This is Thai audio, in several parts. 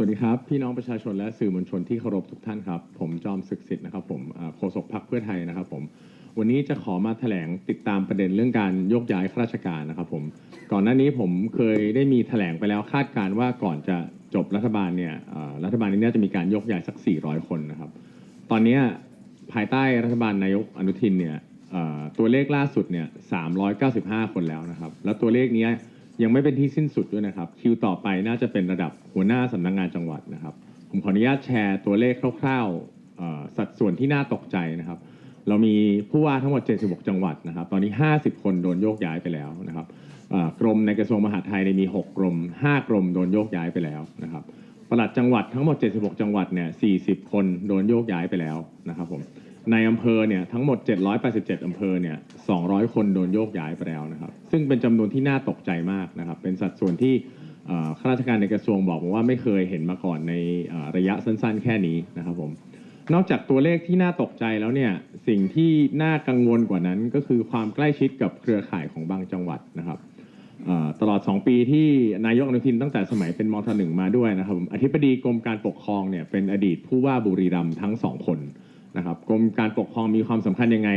สวัสดีครับ พี่น้องประชาชนและสื่อมวลชนที่เคารพทุกท่านครับ ผมจอมศึกสิทธิ์นะครับผมโฆษกพรรคเพื่อไทยนะครับผมวันนี้จะขอมาแถลงติดตามประเด็นเรื่องการยกย้ายข้าราชการนะครับผมก่อนหน้านี้ผมเคยได้มีแถลงไปแล้วคาดการณ์ว่าก่อนจะจบรัฐบาลเนี่ยรัฐบาลนี้น่าจะมีการยกย้ายสัก 400 คนนะครับ ตอนนี้ภายใต้รัฐบาลนายกอนุทินเนี่ยตัวเลขล่าสุดเนี่ย395 คนแล้วนะครับ แล้วตัวเลขนี้ ยังไม่เป็นที่สิ้นสุดด้วยนะครับ คิวต่อไปน่าจะเป็นระดับหัวหน้าสำนักงานจังหวัดนะครับ ผมขออนุญาตแชร์ตัวเลขคร่าวๆสัดส่วนที่น่าตกใจนะครับ เรามีผู้ว่าทั้งหมด 76 จังหวัดนะครับ ตอนนี้ 50 คนโดนโยกย้ายไปแล้วนะครับกรมในกระทรวงมหาดไทยเนี่ยมี 6 กรม 5 กรมโดนโยกย้ายไปแล้วนะครับปลัดจังหวัดทั้งหมด 76 จังหวัดเนี่ย40 คนโดนโยกย้ายไปแล้วนะครับผมในอำเภอเนี่ยทั้งหมด 787 อำเภอเนี่ย 200 คนโดนโยกย้ายไปแล้วนะครับ ซึ่งเป็นจำนวนที่น่าตกใจมากนะครับ เป็นสัดส่วนที่ข้าราชการในกระทรวงบอกว่าไม่เคยเห็นมาก่อนในระยะสั้นๆ แค่นี้นะครับผม นอกจากตัวเลขที่น่าตกใจแล้วเนี่ย สิ่งที่น่ากังวลกว่านั้นก็คือความใกล้ชิดกับเครือข่ายของบางจังหวัดนะครับเอ่อตลอด 2 ปีที่นายกอนุทินตั้งแต่สมัยเป็นมทหนึ่งมาด้วยนะครับผมอธิบดีกรมการปกครองเนี่ยเป็นอดีตผู้ว่าบุรีรัมย์ทั้งสองคนนะครับกรมการปกครองมีความสำคัญยังไง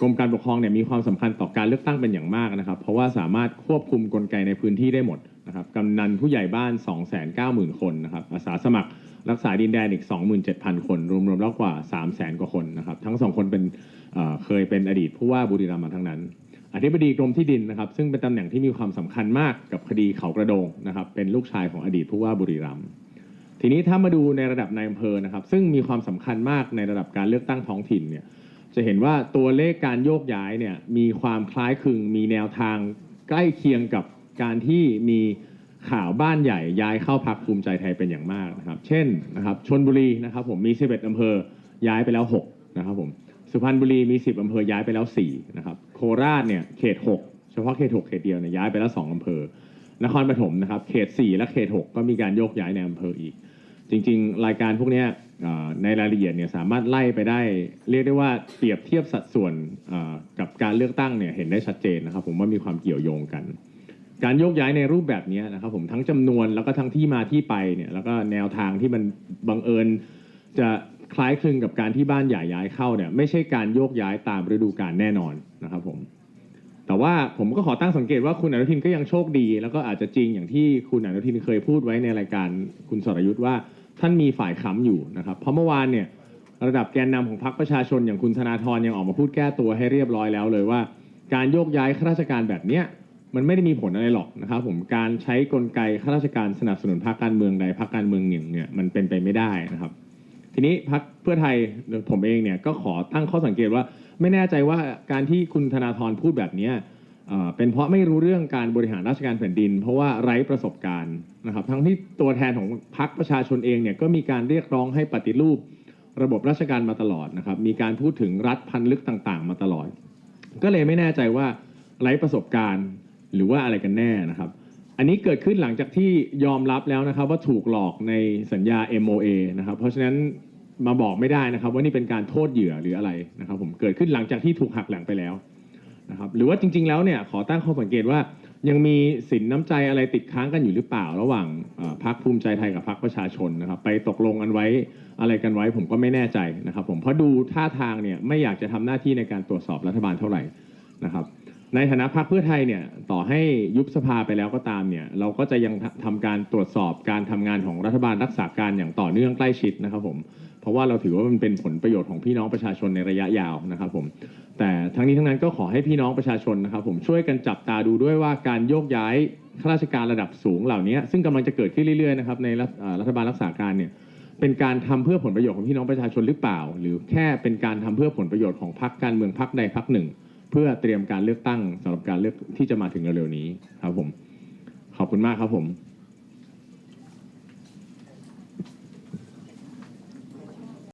กรมการปกครองเนี่ยมีความสำคัญต่อการเลือกตั้งเป็นอย่างมากนะครับ เพราะว่าสามารถควบคุมกลไกในพื้นที่ได้หมดนะครับกำนันผู้ใหญ่บ้าน 290,000 คนนะครับอาสาสมัครรักษาดินแดนอีก 27,000 คน รวมๆแล้วกว่า 300,000 กว่าคนนะครับทั้งสองคนเป็นเคยเป็นอดีตผู้ว่าบุรีรัมย์มาทั้งนั้นอธิบดีกรมที่ดินนะครับ ซึ่งเป็นตำแหน่งที่มีความสำคัญมากกับคดีเขากระโดงนะครับเป็นลูกชายของอดีตผู้ว่าบุรีรัมย์ทีนี้ถ้ามาดูในระดับนายอำเภอนะครับ ซึ่งมีความสำคัญมากในระดับการเลือกตั้งท้องถิ่นเนี่ย จะเห็นว่าตัวเลขการโยกย้ายเนี่ยมีความคล้ายคลึงมีแนวทางใกล้เคียงกับการที่มีข่าวบ้านใหญ่ย้ายเข้าพักภูมิใจไทยเป็นอย่างมากนะครับ เช่นนะครับชนบุรีนะครับผมมี 11อำเภอย้ายไปแล้ว 6 นะครับผมสุพรรณบุรีมี 10อำเภอย้ายไปแล้ว 4 นะครับ โคราชเนี่ยเขต 6 เฉพาะเขต 6 เขตเดียวเนี่ยย้ายไปแล้ว 2อำเภอ นครปฐมนะครับ เขต 4 และเขต 6 ก็มีการโยกย้ายในอำเภออีก จริง ๆ รายการพวกนี้ ในรายละเอียดเนี่ยสามารถไล่ไปได้เรียกได้ว่าเปรียบเทียบสัดส่วนกับการเลือกตั้งเนี่ยเห็นได้ชัดเจนนะครับ ผมว่ามีความเกี่ยวโยงกัน การโยกย้ายในรูปแบบนี้นะครับผมทั้งจำนวนแล้วก็ทั้งที่มาที่ไปเนี่ยแล้วก็แนวทางที่มันบังเอิญจะคล้ายคลึงกับการที่บ้านใหญ่ย้ายเข้าเนี่ยไม่ใช่การโยกย้ายตามฤดูกาลแน่นอนนะครับผมแต่ว่าผมก็ขอตั้งสังเกตว่าคุณอนุทินก็ยังโชคดี แล้วก็อาจจะจริงอย่างที่คุณอนุทินเคยพูดไว้ในรายการคุณสรยุทธ์ว่า ท่านมีฝ่ายค้ำอยู่นะครับ เพราะเมื่อวานเนี่ยระดับแกนนำของพรรคประชาชนอย่างคุณธนาธรยังออกมาพูดแก้ตัวให้เรียบร้อยแล้วเลยว่า การโยกย้ายข้าราชการแบบเนี้ยมันไม่ได้มีผลอะไรหรอกนะครับผมการใช้กลไกข้าราชการสนับสนุนพรรคการเมืองใดพรรคการเมืองหนึ่งเนี่ยมันเป็นไปไม่ได้นะครับ ทีนี้พักเพื่อไทยหรือผมเองเนี่ยก็ขอตั้งข้อสังเกตว่าไม่แน่ใจว่าการที่คุณธนาธรพูดแบบเนี้ย อ่อเป็นเพราะไม่รู้เรื่องการบริหารราชการแผ่นดิน เพราะว่าไร้ประสบการณ์นะครับ ทั้งที่ตัวแทนของพรรคประชาชนเองเนี่ยก็มีการเรียกร้องให้ปฏิรูประบบราชการมาตลอดนะครับ มีการพูดถึงรัฐพันลึกต่างๆ มาตลอด ก็เลยไม่แน่ใจว่าไร้ประสบการณ์หรือว่าอะไรกันแน่นะครับ อันนี้เกิดขึ้นหลังจากที่ยอมรับแล้วนะครับ ว่าถูกหลอกในสัญญา MOA นะครับ เพราะฉะนั้นมาบอกไม่ได้นะครับ ว่านี่เป็นการโทษเหยื่อหรืออะไรนะครับ ผมเกิดขึ้นหลังจากที่ถูกหักหลังไปแล้ว นะครับหรือว่าจริง ๆ แล้วเนี่ยขอตั้งข้อสังเกตว่า ยังมีสินน้ำใจอะไรติดค้างกันอยู่หรือเปล่า ระหว่างเอ่อพรรคภูมิใจไทยกับพรรคประชาชนนะครับ ไปตกลงกันไว้อะไรกันไว้ ผมก็ไม่แน่ใจนะครับ ผมเพราะดูท่าทางเนี่ยไม่อยากจะทำหน้าที่ในการตรวจสอบรัฐบาลเท่าไหร่นะครับ ในฐานะพรรคเพื่อไทยเนี่ยต่อให้ยุบสภาไปแล้วก็ตามเนี่ยเราก็จะยังทำการตรวจสอบการทำงานของรัฐบาลรักษาการอย่างต่อเนื่องใกล้ชิดนะครับผมเพราะว่าเราถือว่ามันเป็นผลประโยชน์ของพี่น้องประชาชนในระยะยาวนะครับผมแต่ทั้งนี้ทั้งนั้นก็ขอให้พี่น้องประชาชนนะครับผมช่วยกันจับตาดูด้วยว่าการโยกย้ายข้าราชการระดับสูงเหล่านี้ซึ่งกำลังจะเกิดขึ้นเรื่อยๆนะครับในรัฐบาลรักษาการเนี่ยเป็นการทำเพื่อผลประโยชน์ของพี่น้องประชาชนหรือเปล่า หรือแค่เป็นการทำเพื่อผลประโยชน์ของพรรคการเมืองพรรคใดพรรคหนึ่ง เพื่อเตรียมการเลือกตั้งสำหรับการเลือกที่จะมาถึงเร็วๆนี้ครับผมขอบคุณมากครับผม